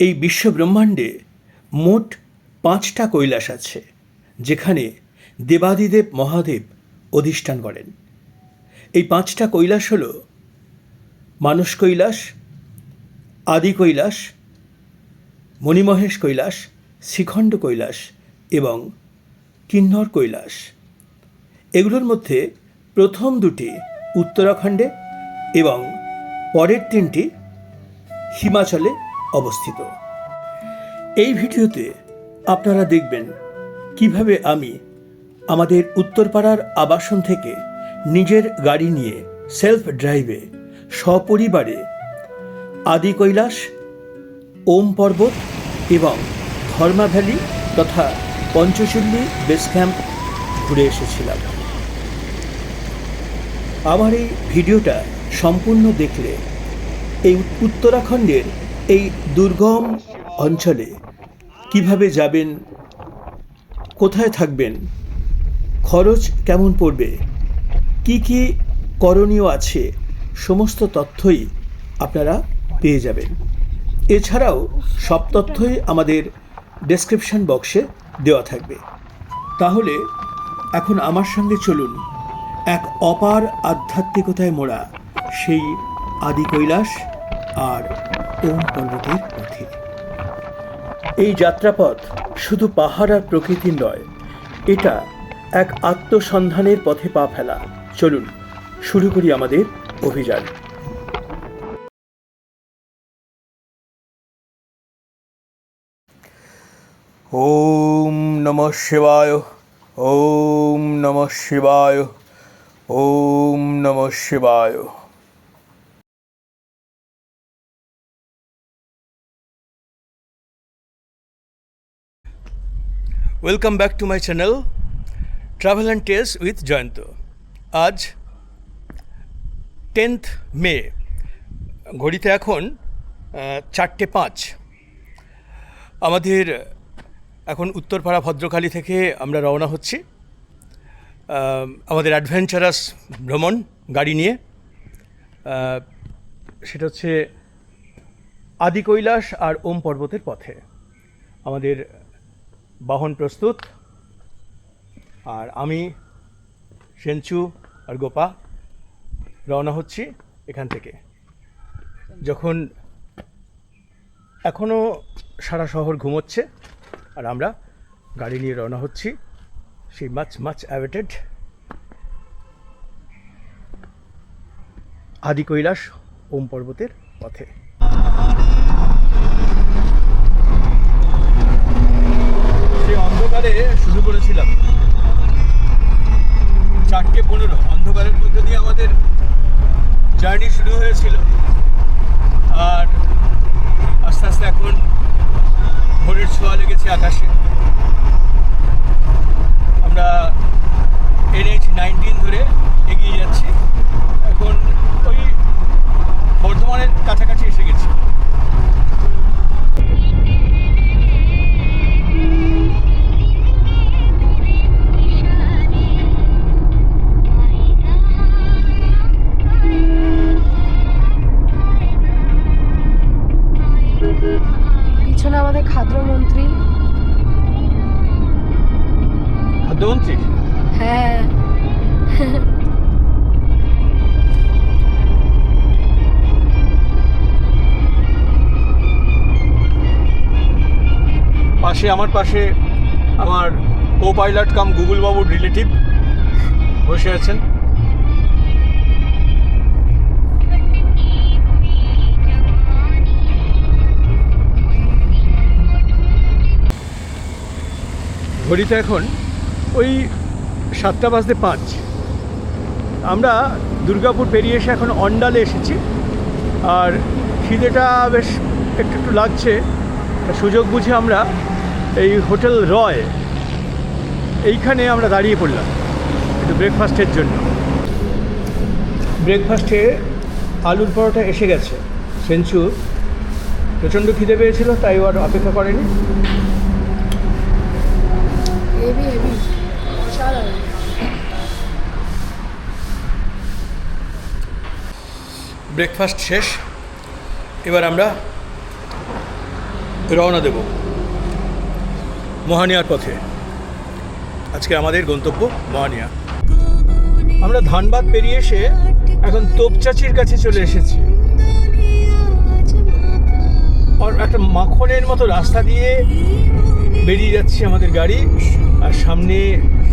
এই বিশ্বব্রহ্মাণ্ডে মোট পাঁচটা কৈলাস আছে, যেখানে দেবাদিদেব মহাদেব অধিষ্ঠান করেন। এই পাঁচটা কৈলাস হল মানস কৈলাস, আদি কৈলাস, মণিমহেশ কৈলাস শিখণ্ড কৈলাস এবং কিন্নর কৈলাস। এগুলোর মধ্যে প্রথম দুটি উত্তরাখণ্ডে এবং পরের তিনটি হিমাচলে অবস্থিত। এই ভিডিওতে আপনারা দেখবেন কীভাবে আমি আমাদের উত্তরপাড়ার আবাসন থেকে নিজের গাড়ি নিয়ে সেলফ ড্রাইভে সপরিবারে আদি কৈলাস, ওম পর্বত এবং ধর্মা ভ্যালি তথা পঞ্চচল্লী বেস ক্যাম্প ঘুরে এসেছিলাম। আমার এই ভিডিওটা সম্পূর্ণ দেখলে এই উত্তরাখণ্ডের এই দুর্গম অঞ্চলে কীভাবে যাবেন, কোথায় থাকবেন, খরচ কেমন পড়বে, কি কি করণীয় আছে, সমস্ত তথ্যই আপনারা পেয়ে যাবেন। এছাড়াও সব তথ্যই আমাদের ডেসক্রিপশন বক্সে দেওয়া থাকবে। তাহলে এখন আমার সঙ্গে চলুন। এক অপার আধ্যাত্মিকতায় মোড়া সেই আদি কৈলাস আর ওম পর্বতের পথে এই যাত্রাপথ শুধু পাহাড় আর প্রকৃতির নয়, এটা এক আত্মসন্ধানের পথে পা ফেলা। চলুন, শুরু করি আমাদের অভিযান। ওম নমঃ শিবায়, ওম নমঃ শিবায়, ওম নমঃ শিবায়। Welcome back to my channel travel and taste with Joyanta আজ টেন্থ মে ঘড়িতে এখন চারটে পাঁচ। আমাদের এখন উত্তরপাড়া ভদ্রকালী থেকে আমরা রওনা হচ্ছি। আমাদের অ্যাডভেঞ্চারাস ভ্রমণ গাড়ি নিয়ে। সেটা হচ্ছে আদি কৈলাস আর ওম পর্বতের পথে। আমাদের বাহন প্রস্তুত। আর আমি সেঞ্চু আর গোপা রওনা হচ্ছি এখান থেকে। যখন এখনও সারা শহর ঘুমোচ্ছে, আর আমরা গাড়ি নিয়ে রওনা হচ্ছি সেই মাছ মাচ অ্যাভেটেড আদি কৈলাস, ওম পর্বতের পথে। অন্ধকারে শুরু করেছিলাম। চারটে পনেরো, অন্ধকারের মধ্যে দিয়ে আমাদের জার্নি শুরু হয়েছিল। আর আস্তে আস্তে এখন ভোরের ছোঁয়া লেগেছে আকাশে। আমরা এনএইচ নাইনটিন ধরে এগিয়ে যাচ্ছি। এখন ওই বর্ধমানের কাছাকাছি পাশে, আমার পাশে আমার কো পাইলট কাম গুগল বাবুর রিলেটিভ বসে আছেন। ঘড়িতে এখন ওই সাতটা বাজতে পাঁচ। আমরা দুর্গাপুর পেরিয়ে এসে এখন অন্ডালে এসেছি। আর খিদেটা বেশ একটু একটু লাগছে। সুযোগ বুঝে আমরা এই হোটেল রয় এইখানে আমরা দাঁড়িয়ে পড়লাম। একটু ব্রেকফাস্টের জন্য। ব্রেকফাস্টে আলুর পরোটা এসে গেছে। সেঞ্চু প্রচণ্ড খিদে পেয়েছিল তাই আর অপেক্ষা করেনি। ব্রেকফাস্ট শেষ। এবার আমরা রওনা দেব। মহানিয়ার পথে। আজকে আমাদের গন্তব্য মহানিয়া। আমরা ধানবাদ পেরিয়ে এসে এখন তোপচাচির কাছে চলে এসেছি। আর একটা মাখনের মতো রাস্তা দিয়ে বেরিয়ে যাচ্ছে আমাদের গাড়ি, আর সামনে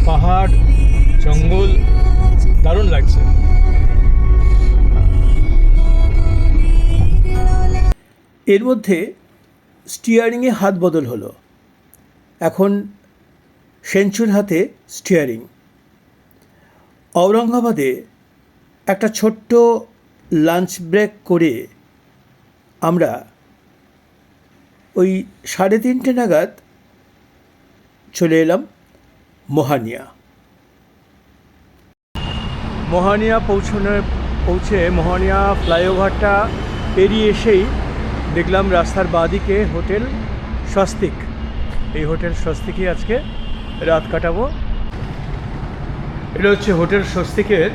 পাহাড়, জঙ্গল, দারুণ লাগছে। এর মধ্যে স্টিয়ারিংয়ে হাত বদল হলো। এখন সেঞ্চুর হাতে স্টিয়ারিং ঔরঙ্গাবাদে একটা ছোট্ট লাঞ্চ ব্রেক করে আমরা ওই সাড়ে তিনটে নাগাদ চলে এলাম মোহানিয়া। মোহানিয়া পৌঁছানোর পৌঁছে মোহানিয়া ফ্লাইওভারটা পেরিয়ে এসেই দেখলাম রাস্তার বাঁদিকে হোটেল স্বস্তিক। এই হোটেল স্বস্তিকে আজকে রাত কাটাবো। এটা হচ্ছে হোটেল স্বস্তিকের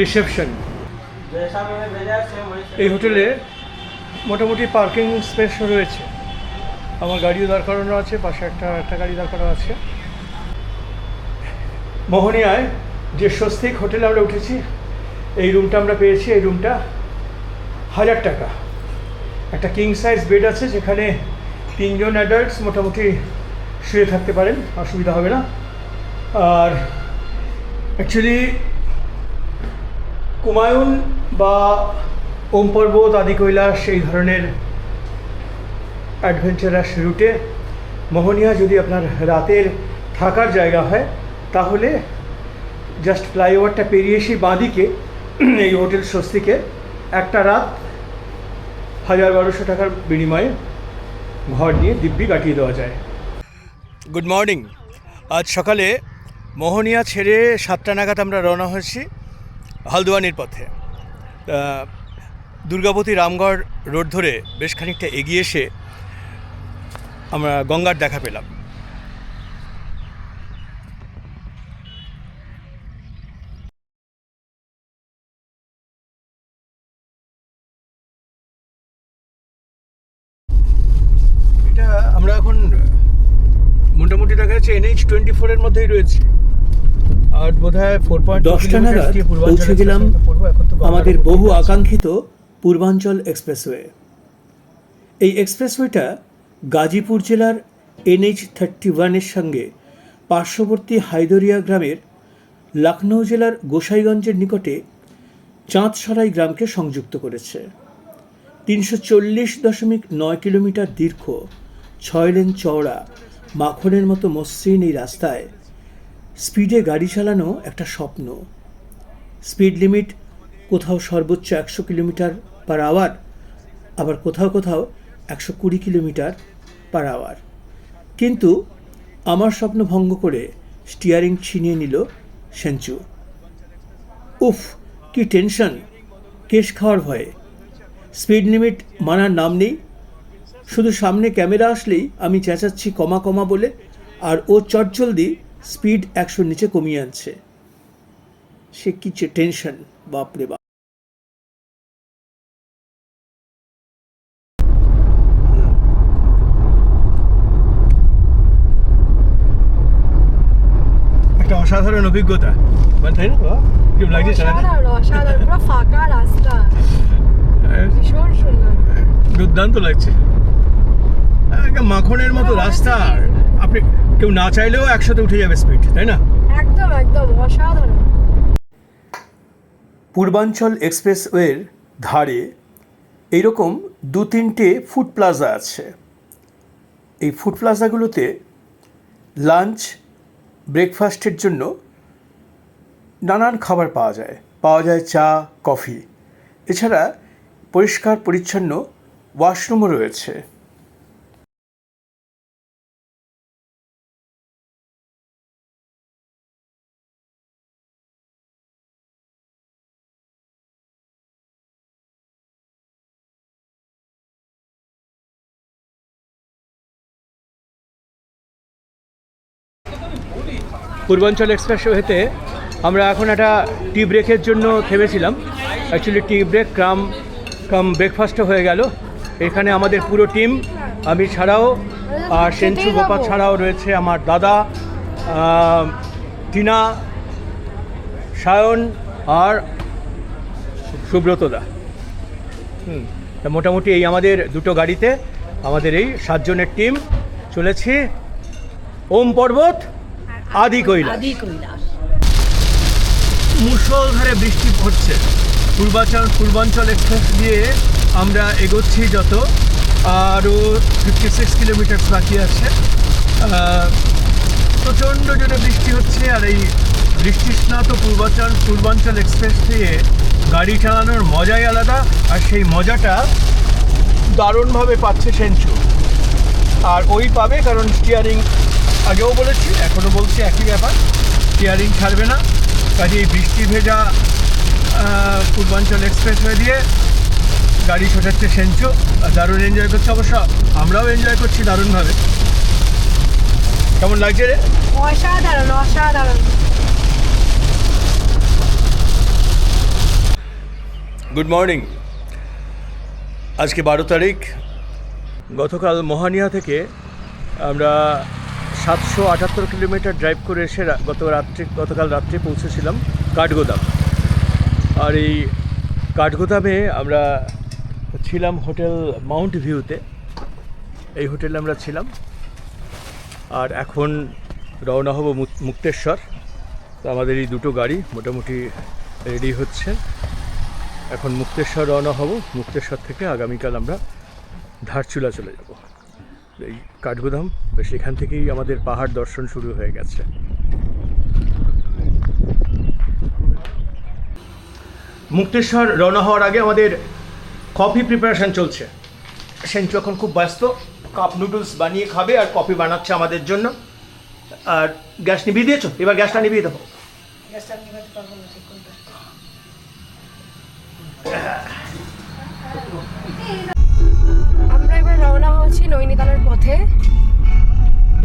রিসেপশন। এই হোটেলে মোটামুটি পার্কিং স্পেস রয়েছে। আমার গাড়িও দাঁড় করানো আছে, পাশে একটা একটা গাড়ি দাঁড় করানো আছে। মোহনিয়ায় যে স্বস্তিক হোটেলে আমরা উঠেছি, এই রুমটা আমরা পেয়েছি, এই রুমটা হাজার টাকা। একটা কিং সাইজ বেড আছে যেখানে তিনজন অ্যাডাল্টস মোটামুটি শুয়ে থাকতে পারেন, অসুবিধা হবে না। আর অ্যাকচুয়ালি কুমায়ুন বা ওম পর্বত, আদি কৈলাস এই ধরনের অ্যাডভেঞ্চারাস রুটে মোহনিয়া যদি আপনার রাতের থাকার জায়গা হয়, তাহলে জাস্ট ফ্লাইওভারটা পেরিয়ে এসে বাঁদিকে এই হোটেল স্বস্তিকে একটা রাত হাজার বারোশো টাকার বিনিময়ে ঘর নিয়ে দিব্যি কাটিয়ে দেওয়া যায়। গুড মর্নিং আজ সকালে মোহনিয়া ছেড়ে সাতটা নাগাদ আমরা রওনা হয়েছি হালদুয়ানির পথে। দুর্গাপতি রামগড় রোড ধরে বেশ খানিকটা এগিয়ে এসে আমরা গঙ্গার দেখা পেলাম এটা আমরা এখন মোটামুটি দেখা যাচ্ছে এনএইচ ফোরের মধ্যেই রয়েছে। আর বোধ হয় ফোর পয়েন্ট দশটা নাগাদ পৌঁছে গেলাম আমাদের বহু আকাঙ্ক্ষিত পূর্বাঞ্চল এক্সপ্রেসওয়ে এই এক্সপ্রেসওয়েটা গাজীপুর জেলার এনএইচ থার্টি ওয়ানের সঙ্গে পার্শ্ববর্তী হায়দরিয়া গ্রামের লখনৌ জেলার গোসাইগঞ্জের নিকটে চাঁদসরাই গ্রামকে সংযুক্ত করেছে। তিনশো চল্লিশ দশমিক নয় কিলোমিটার দীর্ঘ ছয় লেন চওড়া মাখনের মতো মসৃণ এই রাস্তায় স্পিডে গাড়ি চালানো একটা স্বপ্ন। স্পিড লিমিট কোথাও সর্বোচ্চ একশো কিলোমিটার পার আওয়ার, আবার কোথাও কোথাও একশো কুড়ি কিলোমিটার পার আওয়ার। কিন্তু আমার স্বপ্ন ভঙ্গ করে স্টিয়ারিং ছিনিয়ে নিল সেঞ্চু। উফ, কি টেনশন, কেশ খাওয়ার ভয়ে। স্পিড লিমিট মানার নাম নেই শুধু সামনে ক্যামেরা আসলেই আমি চেঁচাচ্ছি কমা কমা বলে আর ও চটজলদি স্পিড একশোর নিচে কমিয়ে আনছে। সে কি টেনশন বাপরে বাপ। একটা অসাধারণ অভিজ্ঞতা। মানে তাই না বাবা? লাগছে অসাধারণ অসাধারণ পুরো ফাঁকা রাস্তা। হ্যাঁ, ভীষণ সুন্দর। দুর্দান্ত লাগছে। একটা মাখনের মতো রাস্তা। আপনি কেউ না চাইলেও একসাথে উঠে যাবে স্পিড তাই না? একদম একদম অসাধারণ। পূর্বাঞ্চল এক্সপ্রেসওয়ের ধারে এইরকম দু তিনটে ফুড প্লাজা আছে। এই ফুড প্লাজাগুলোতে লাঞ্চ ব্রেকফাস্টের জন্য নানান খাবার পাওয়া যায়। পাওয়া যায় চা কফি। এছাড়া পরিষ্কার পরিচ্ছন্ন ওয়াশরুমও রয়েছে। পূর্বাঞ্চল এক্সপ্রেস ওয়েতে আমরা এখন একটা টি ব্রেকের জন্য থেমেছিলাম। অ্যাকচুয়ালি টি ব্রেক ক্রাম কাম ব্রেকফাস্টও হয়ে গেল। এখানে আমাদের পুরো টিম আমি ছাড়াও আর সেঞ্চু গোপাল ছাড়াও রয়েছে আমার দাদা টিনা সায়ন আর সুব্রতদা হুম তা মোটামুটি এই আমাদের দুটো গাড়িতে আমাদের এই সাতজনের টিম চলেছি। ওম পর্বত। আদি কৈলাস। আদি কৈলাস। মুষলধারে বৃষ্টি হচ্ছে পূর্বাঞ্চল পূর্বাঞ্চল এক্সপ্রেস দিয়ে আমরা এগোচ্ছি যত। আরও ফিফটি সিক্স কিলোমিটার বাকি আছে। প্রচণ্ড জোরে বৃষ্টি হচ্ছে আর এই বৃষ্টিস্নাত পূর্বাঞ্চল পূর্বাঞ্চল এক্সপ্রেস দিয়ে গাড়ি চালানোর মজাই আলাদা আর সেই মজাটা দারুণভাবে পাচ্ছে সেঞ্চু। আর ওই পাবে কারণ স্টিয়ারিং আগেও বলেছি এখনও বলছি একই ব্যাপার। স্টিয়ারিং ছাড়বে না। কাজে এই বৃষ্টি ভেজা পূর্বাঞ্চল এক্সপ্রেস হয়ে দিয়ে গাড়ি ছোটাচ্ছে সেঞ্চু। আর দারুণ এনজয় করছে অবশ্য আমরাও এনজয় করছি দারুণভাবে। কেমন লাগছে রে? অসাধারণ অসাধারণ। গুড মর্নিং আজকে বারো তারিখ। গতকাল মোহানিয়া থেকে আমরা সাতশো আটাত্তর কিলোমিটার ড্রাইভ করে এসে গত রাত্রি গতকাল রাত্রে পৌঁছেছিলাম কাঠগোদাম। আর এই কাঠগোদামে আমরা ছিলাম হোটেল মাউন্ট ভিউতে। এই হোটেলে আমরা ছিলাম। আর এখন রওনা হব মুক- মুক্তেশ্বর। তো আমাদের এই দুটো গাড়ি মোটামুটি রেডি হচ্ছে। এখন মুক্তেশ্বর রওনা হব। মুক্তেশ্বর থেকে আগামীকাল আমরা ধারচুলা চলে যাব। এই কাঠগুদাম এখান থেকেই আমাদের পাহাড় দর্শন শুরু হয়ে গেছে। মুক্তেশ্বর রওনা হওয়ার আগে আমাদের কফি প্রিপারেশন চলছে। সেন্টু এখন খুব ব্যস্ত কাপ নুডলস বানিয়ে খাবে আর কফি বানাচ্ছে আমাদের জন্য। আর গ্যাস নিভিয়ে দিয়েছ? এবার গ্যাসটা নিভিয়ে দেবো। আমরা হচ্ছি নৈনিতালের পথে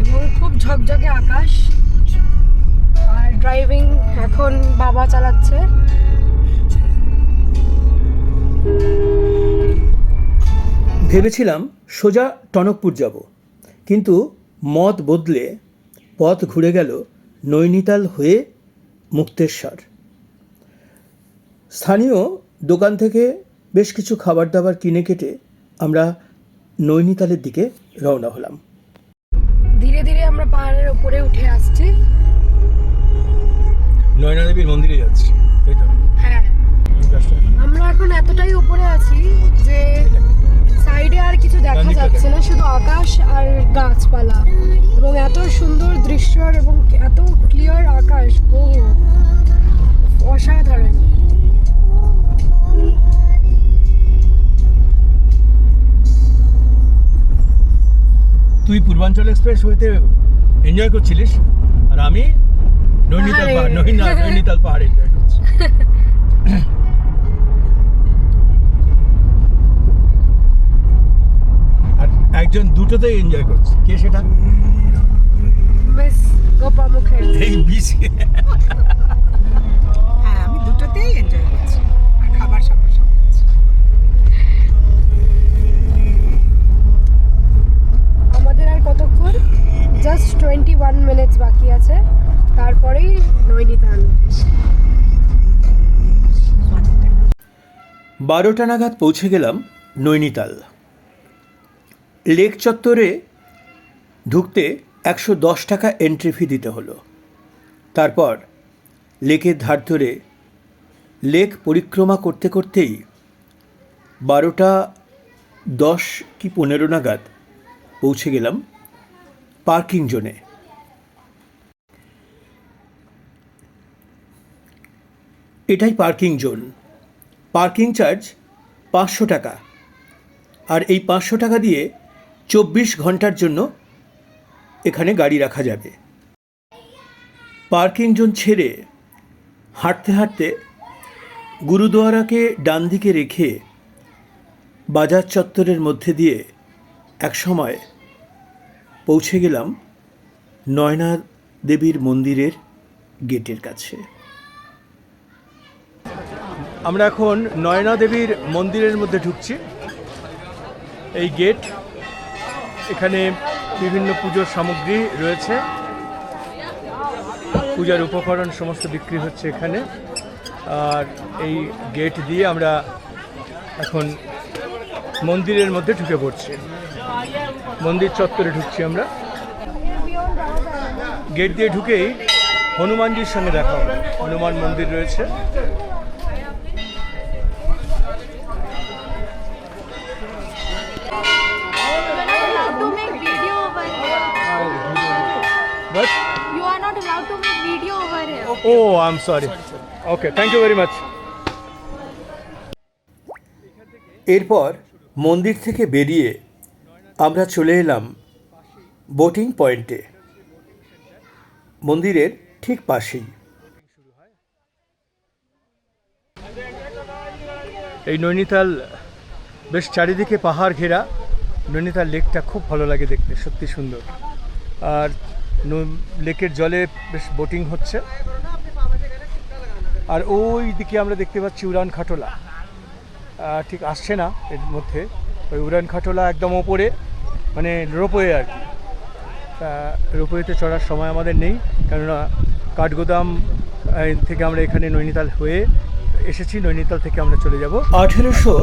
এবং খুব ঝকঝকে আকাশ আর ড্রাইভিং এখন বাবা চালাচ্ছে। ভেবেছিলাম সোজা টনকপুর যাব, কিন্তু মত বদলে পথ ঘুরে গেল নৈনিতাল হয়ে মুক্তেশ্বর। স্থানীয় দোকান থেকে বেশ কিছু খাবার দাবার কিনে কেটে আমরা নৈনিতালের দিকে রওনা হলাম। ধীরে ধীরে আমরা পাহাড়ের উপরে উঠে আসছি। নয়না দেবীর মন্দিরে যাচ্ছি তাই তো? হ্যাঁ। আমরা এখন এতটাই উপরে আছি যে সাইডে আর কিছু দেখা যাচ্ছে না শুধু আকাশ আর গাছপালা। এবং এত সুন্দর দৃশ্য এবং এত পূর্বাঞ্চল এক্সপ্রেস হইতে এনজয় করছিলিস? আর আমি নৈনিতাল পাহাড়। নৈনিতাল নৈনিতাল পাহাড় এনজয় করছি। আর একজন দুটোতেই এনজয় করছে। কে সেটা? মিস গোপা মুখার্জি এই বিসি হ্যাঁ আমি দুটোতেই enjoy just twenty one minutes বাকি আছে। তারপরেই নৈনিতাল। বারোটা নাগাদ পৌঁছে গেলাম নৈনিতাল। লেক চত্বরে ঢুকতে একশো দশ টাকা এন্ট্রি ফি দিতে হলো। তারপর লেকের ধার ধরে লেক পরিক্রমা করতে করতেই বারোটা দশ কি পনেরো নাগাদ পৌঁছে গেলাম পার্কিং জোনে। এটাই পার্কিং জোন। পার্কিং চার্জ পাঁচশো টাকা। আর এই পাঁচশো টাকা দিয়ে চব্বিশ ঘণ্টার জন্য এখানে গাড়ি রাখা যাবে। পার্কিং জোন ছেড়ে হাঁটতে হাঁটতে গুরুদুয়ারাকে ডান দিকে রেখে বাজার চত্বরের মধ্যে দিয়ে একসময় পৌঁছে গেলাম নয়না দেবীর মন্দিরের গেটের কাছে। আমরা এখন নয়না দেবীর মন্দিরের মধ্যে ঢুকছি। এই গেট, এখানে বিভিন্ন পুজোর সামগ্রী রয়েছে। পূজার উপকরণ সমস্ত বিক্রি হচ্ছে এখানে। আর এই গেট দিয়ে আমরা এখন মন্দিরের মধ্যে ঢুকে পড়ছি। মন্দির চত্বরে ঢুকছি আমরা। গেট দিয়ে ঢুকেই হনুমানজির সঙ্গে দেখা হবে। হনুমান মন্দির রয়েছে। এরপর মন্দির থেকে বেরিয়ে আমরা চলে এলাম বোটিং পয়েন্টে মন্দিরের ঠিক পাশেই। এই নৈনিতাল বেশ চারিদিকে পাহাড় ঘেরা। নৈনিতাল লেকটা খুব ভালো লাগে দেখতে, সত্যি সুন্দর। আর লেকের জলে বেশ বোটিং হচ্ছে। আর ওই দিকে আমরা দেখতে পাচ্ছি উড়ান খাটোলা। ঠিক আসছে না এর মধ্যে। ওই উড়ান খাটোলা একদম ওপরে। মানে রোপওয়ে আর কি। তা রোপওয়েতে চড়ার সময় আমাদের নেই কেননা কাঠগোদাম থেকে আমরা এখানে নৈনিতাল হয়ে এসেছি নৈনিতাল থেকে আমরা চলে যাব। আঠেরোশো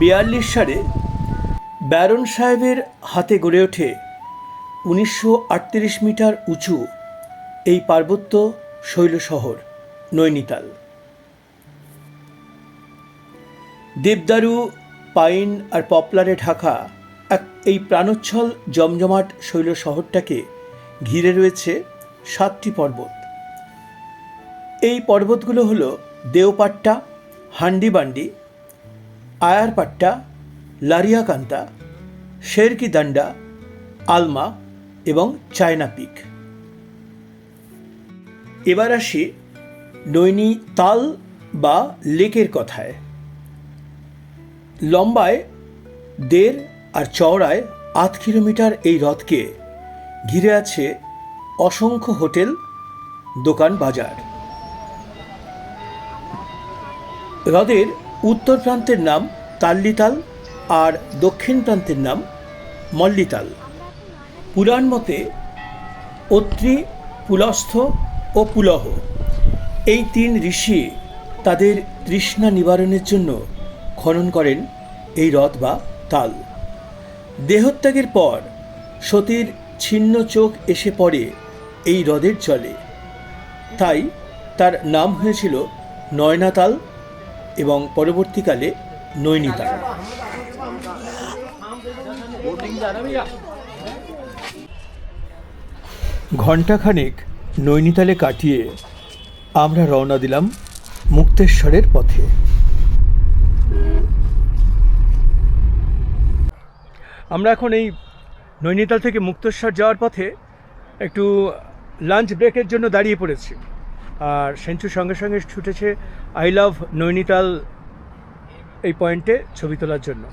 বিয়াল্লিশ সালে ব্যারন সাহেবের হাতে গড়ে ওঠে উনিশশো আটত্রিশ মিটার উঁচু এই পার্বত্য শৈল শহর নৈনিতাল। দেবদারু পাইন আর পপলারে ঢাকা এক, এই প্রাণোচ্ছল জমজমাট শৈল শহরটাকে ঘিরে রয়েছে সাতটি পর্বত। এই পর্বতগুলো হলো দেওপাট্টা, হান্ডিবান্ডি, আয়ারপাট্টা, লারিয়াকান্তা শেরকি দান্ডা আলমা এবং চায়না পিক এবার আসি নৈনি তাল বা লেকের কথায়। লম্বায় দেড় আর চওড়ায় আধ কিলোমিটার এই হ্রদকে ঘিরে আছে অসংখ্য হোটেল, দোকান, বাজার। হ্রদের উত্তর প্রান্তের নাম তাল্লিতাল আর দক্ষিণ প্রান্তের নাম মল্লিতাল। পুরাণ মতে অত্রি, পুলস্থ ও পুলহ। এই তিন ঋষি তাদের তৃষ্ণা নিবারণের জন্য খনন করেন এই হ্রদ বা তাল। দেহত্যাগের পর সতীর ছিন্ন চোখ এসে পড়ে এই হ্রদের জলে। তাই তার নাম হয়েছিল নয়নাতাল এবং পরবর্তীকালে নৈনিতাল। ঘণ্টাখানেক নৈনিতালে কাটিয়ে আমরা রওনা দিলাম মুক্তেশ্বরের পথে। আমরা এখন এই নৈনিতাল থেকে মুক্তেশ্বর যাওয়ার পথে একটু লাঞ্চ ব্রেকের জন্য দাঁড়িয়ে পড়েছি। আর সেঞ্চুর সঙ্গে সঙ্গে ছুটেছে আই লাভ নৈনিতাল এই পয়েন্টে ছবি তোলার জন্য।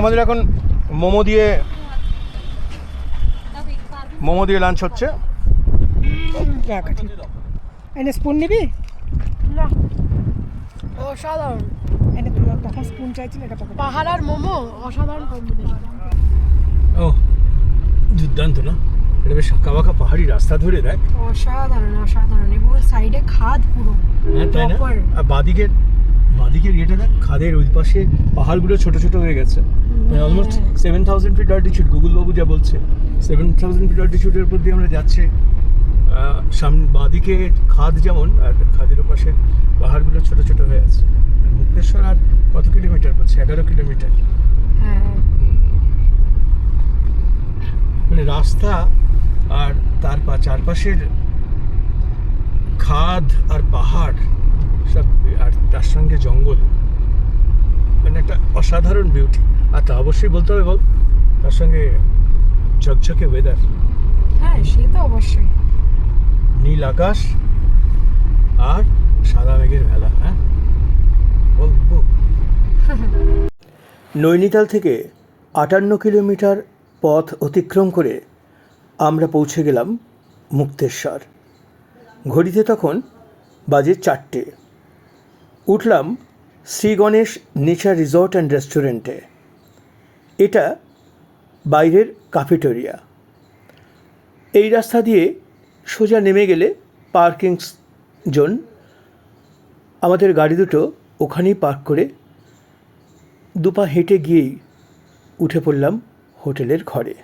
আমাদের এখন মোমো দিয়ে মোমো দিয়ে লাঞ্চ হচ্ছে। এনে স্পুন নিবি? না। অসাধারণ তুই তখন স্পুন চাইছিলি এটা পকেটে পাহাড় আর মোমো অসাধারণ কম্বিনেশন ও দুর্দান্ত না? এটা বেশ কাবাকা পাহাড়ি রাস্তা ধরে দেয় অসাধারণ অসাধারণ। এবং সাইডে খাদ পুরো। হ্যাঁ তাই না. আর বাদিকের বাদিকের ইয়েটা দেখ খাদের ওই পাশে পাহাড়গুলো ছোট ছোট হয়ে গেছে। মানে almost seven thousand feet altitude Google বাবু যা বলছে। সেভেন থাউজেন্ড ফিট অল্টিচিউডের উপর দিয়ে আমরা যাচ্ছি। সামনে বাদিকে খাদ যেমন আর খাদের পাশে পাহাড়গুলো ছোট ছোট হয়ে আছে। মুক্তেশ্বর আর কত কিলোমিটার বলছে? এগারো কিলোমিটার। হ্যাঁ। মানে রাস্তা আর তার পা চারপাশের খাদ আর পাহাড় সব আর তার সঙ্গে জঙ্গল। মানে একটা অসাধারণ বিউটি আর তা অবশ্যই বলতে হবে বল তার সঙ্গে ঝকঝকে ওয়েদার হ্যাঁ সে তো অবশ্যই। নীল আকাশ আর সাদা মেঘের ভেলা হ্যাঁ। নৈনিতাল থেকে আটান্ন কিলোমিটার পথ অতিক্রম করে আমরা পৌঁছে গেলাম মুক্তেশ্বর। ঘড়িতে তখন বাজে চারটে। উঠলাম Shri Ganesh nature resort and রেস্টুরেন্টে। এটা বাইরের কাফেটেরিয়া। এই রাস্তা দিয়ে সোজা নেমে গেলে পার্কিং জোন, আমাদের গাড়ি দুটো ওখানেই পার্ক করে দুপা হেঁটে গিয়েই উঠে পড়লাম হোটেলের ঘরে।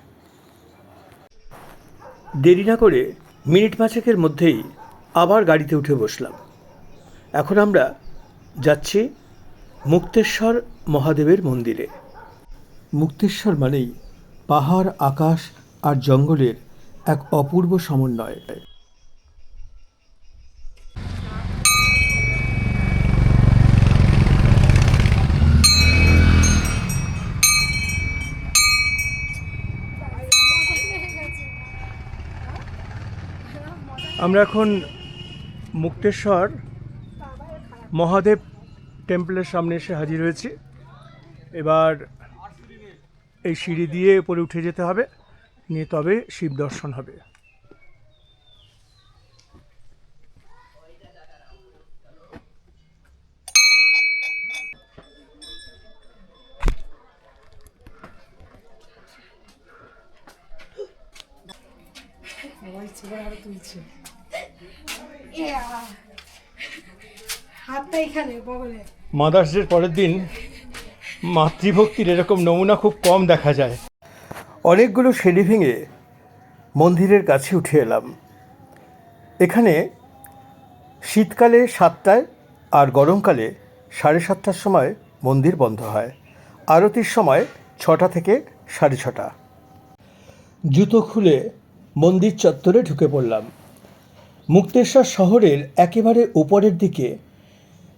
দেরি না করে মিনিট পাঁচেকের মধ্যেই আবার গাড়িতে উঠে বসলাম। এখন আমরা যাচ্ছি মুক্তেশ্বর মহাদেবের মন্দিরে। মুক্তেশ্বর মানেই পাহাড়, আকাশ আর জঙ্গলের এক অপূর্ব সমন্বয়। আমরা এখন মুক্তেশ্বর মহাদেব টেম্পলের সামনে এসে হাজির হয়েছি। এবার এই সিঁড়ি দিয়ে উপরে উঠে যেতে হবে, নিয়ে তবে শিব দর্শন হবে। সবাই তুলছে। এখানে মাদার্স পরের দিন মাতৃভক্তির এরকম নমুনা খুব কম দেখা যায়। অনেকগুলো সিঁড়ি ভেঙে মন্দিরের কাছে উঠে এলাম। এখানে শীতকালে সাতটায় আর গরমকালে সাড়ে সাতটার সময় মন্দির বন্ধ হয়। আরতির সময় ছটা থেকে সাড়ে ছটা। জুতো খুলে মন্দির চত্বরে ঢুকে পড়লাম। মুক্তেশ্বর শহরের একেবারে উপরের দিকে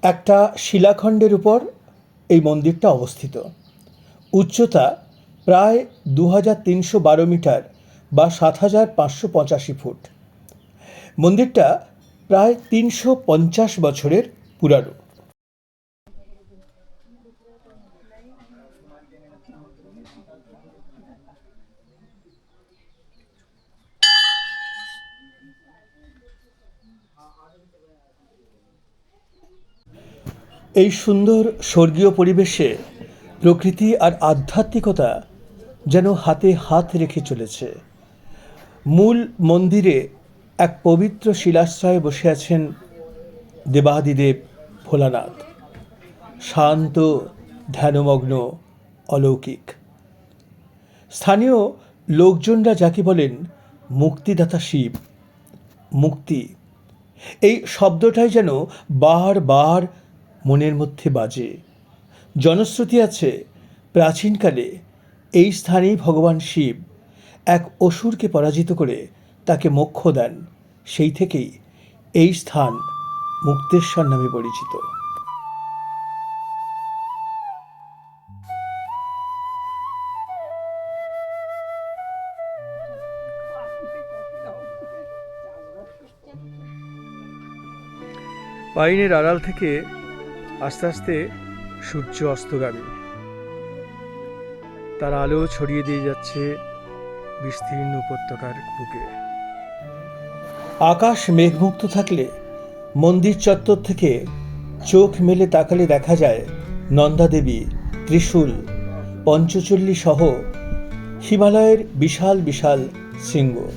একটা শিলাখণ্ডের উপর এই মন্দিরটা অবস্থিত। উচ্চতা প্রায় দু হাজার তিনশো বারো মিটার বা সাত হাজার পাঁচশো পঁচাশি ফুট। মন্দিরটা প্রায় তিনশো পঞ্চাশ বছরের পুরানো। এই সুন্দর স্বর্গীয় পরিবেশে প্রকৃতি আর আধ্যাত্মিকতা যেন হাতে হাত রেখে চলেছে। মূল মন্দিরে এক পবিত্র শিলাশ্রয়ে বসে আছেন দেবাদিদেব ভোলানাথ। শান্ত, ধ্যানমগ্ন, অলৌকিক। স্থানীয় লোকজনরা যাকে বলেন মুক্তিদাতা শিব। মুক্তি। এই শব্দটাই যেন বার বার মনের মধ্যে বাজে। জনশ্রুতি আছে, প্রাচীনকালে এই স্থানেই ভগবান শিব এক অসুরকে পরাজিত করে তাকে মোক্ষ দেন। সেই থেকেই এই স্থান মুক্তেশ্বর নামে পরিচিত। পাইনের আড়াল থেকে আস্তে আস্তে সূর্য অস্তগামী। তার আলো ছড়িয়ে দিয়ে যাচ্ছে বিস্তীর্ণ উপত্যকার বুকে। আকাশ মেঘমুক্ত থাকলে মন্দির চত্বর থেকে চোখ মেলে তাকালে দেখা যায় নন্দাদেবী ত্রিশূল, পঞ্চচল্লী সহ হিমালয়ের বিশাল বিশাল শৃঙ্গ।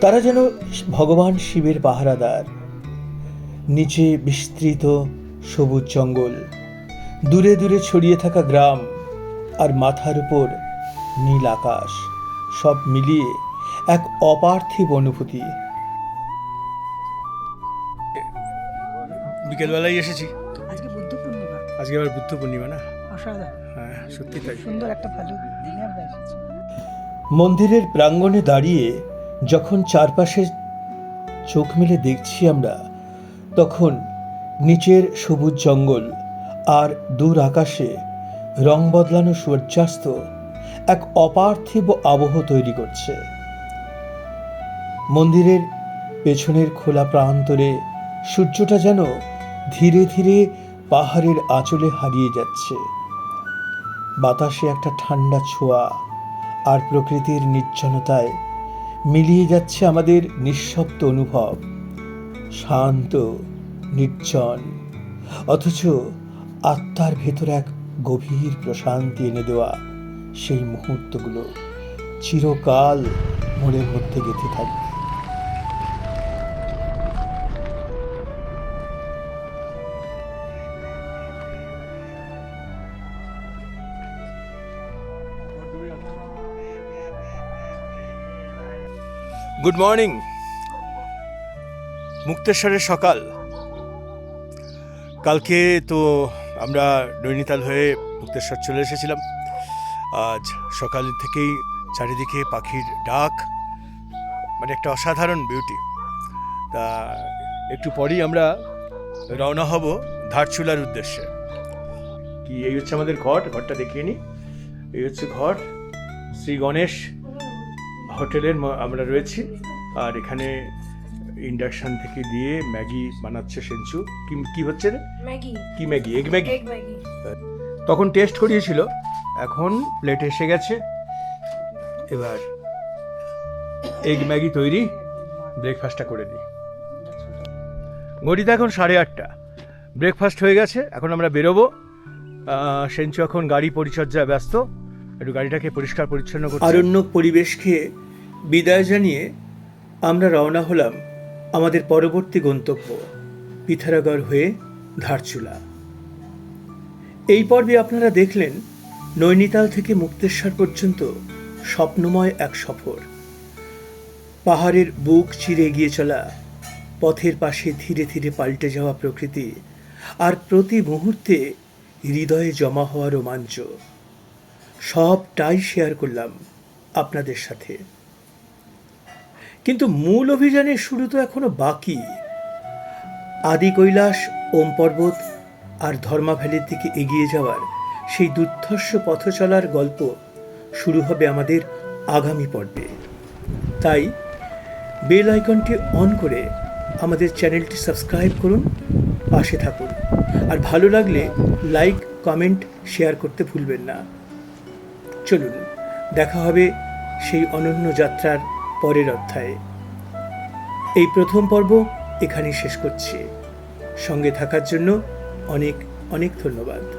তারা যেন ভগবান শিবের পাহারাদার। নিচে বিস্তৃত সবুজ জঙ্গল দূরে দূরে ছড়িয়ে থাকা গ্রাম আর মাথার উপর নীল আকাশ সব মিলিয়ে এক অপার্থিব অনুভূতি। বিকেলবেলায় এসেছি। আজকে বুদ্ধ পূর্ণিমা। আজকে আবার বুদ্ধ পূর্ণিমা না? অসাধারণ। হ্যাঁ সত্যি তাই। সুন্দর একটা ভালো মন্দিরের প্রাঙ্গণে দাঁড়িয়ে যখন চারপাশে চোখ মেলে দেখছি আমরা তখন নিচের সবুজ জঙ্গল আর দূর আকাশে রং বদলানো সূর্যাস্ত এক অপার্থিব আবহ তৈরি করছে। মন্দিরের পেছনের খোলা প্রান্তরে সূর্যটা যেন ধীরে ধীরে পাহাড়ের আঁচলে হারিয়ে যাচ্ছে। বাতাসে একটা ঠান্ডা ছোঁয়া আর প্রকৃতির নির্জনতায় মিলিয়ে যাচ্ছে আমাদের নিঃশব্দ অনুভব। শান্ত নির্জন। অথচ আত্মার ভেতর এক গভীর প্রশান্তি এনে দেওয়া সেই মুহূর্তগুলো চিরকাল মনের মধ্যে গেঁথে থাকবে। গুড মর্নিং মুক্তেশ্বরের সকাল। কালকে তো আমরা নৈনিতাল হয়ে মুক্তেশ্বর চলে এসেছিলাম। আজ সকাল থেকেই চারিদিকে পাখির ডাক মানে একটা অসাধারণ বিউটি তা একটু পরেই আমরা রওনা হব ধারচুলার উদ্দেশ্যে। কি, এই হচ্ছে আমাদের ঘট ঘরটা দেখিয়ে নিই এই হচ্ছে ঘর। শ্রী গণেশ হোটেলের আমরা রয়েছি। আর এখানে ইন্ডাকশন থেকে দিয়ে ম্যাগি বানাচ্ছে সেঞ্চু। কি কি হচ্ছে রে? ম্যাগি। কি Maggi? Egg Maggi? Egg Maggi. তখন টেস্ট করিয়েছিল। এখন প্লেট এসে গেছে। এবার এগ ম্যাগি তৈরি ব্রেকফাস্টটা করে নিই। ঘড়িতে এখন সাড়ে আটটা। ব্রেকফাস্ট হয়ে গেছে এখন আমরা বেরোবো। সেঞ্চু এখন গাড়ি পরিচর্যায় ব্যস্ত। একটু গাড়িটাকে পরিষ্কার পরিচ্ছন্ন করছে আরণ্যক পরিবেশকে বিদায় জানিয়ে আমরা রওনা হলাম আমাদের পরবর্তী গন্তব্য, পিথারাগড় হয়ে ধারচুলা। এই পর্বে আপনারা দেখলেন নৈনিতাল থেকে মুক্তেশ্বর পর্যন্ত স্বপ্নময় এক সফর। পাহাড়ের বুক চিরে এগিয়ে চলা, পথের পাশে ধীরে ধীরে পাল্টে যাওয়া প্রকৃতি আর প্রতি মুহূর্তে হৃদয়ে জমা হওয়া রোমাঞ্চ। সবটাই শেয়ার করলাম আপনাদের সাথে। কিন্তু মূল অভিযানের শুরু তো এখনও বাকি। আদি কৈলাস, ওম পর্বত আর ধর্মা ভ্যালির দিকে এগিয়ে যাওয়ার সেই দুর্ধর্ষ পথ চলার গল্প শুরু হবে আমাদের আগামী পর্বে। তাই বেল আইকনটি অন করে আমাদের চ্যানেলটি সাবস্ক্রাইব করুন, পাশে থাকুন। আর ভালো লাগলে লাইক, কমেন্ট, শেয়ার করতে ভুলবেন না। চলুন, দেখা হবে সেই অনন্য যাত্রার পরের অধ্যায়ে। এই প্রথম পর্ব এখানেই শেষ করছি। সঙ্গে থাকার জন্য অনেক অনেক ধন্যবাদ।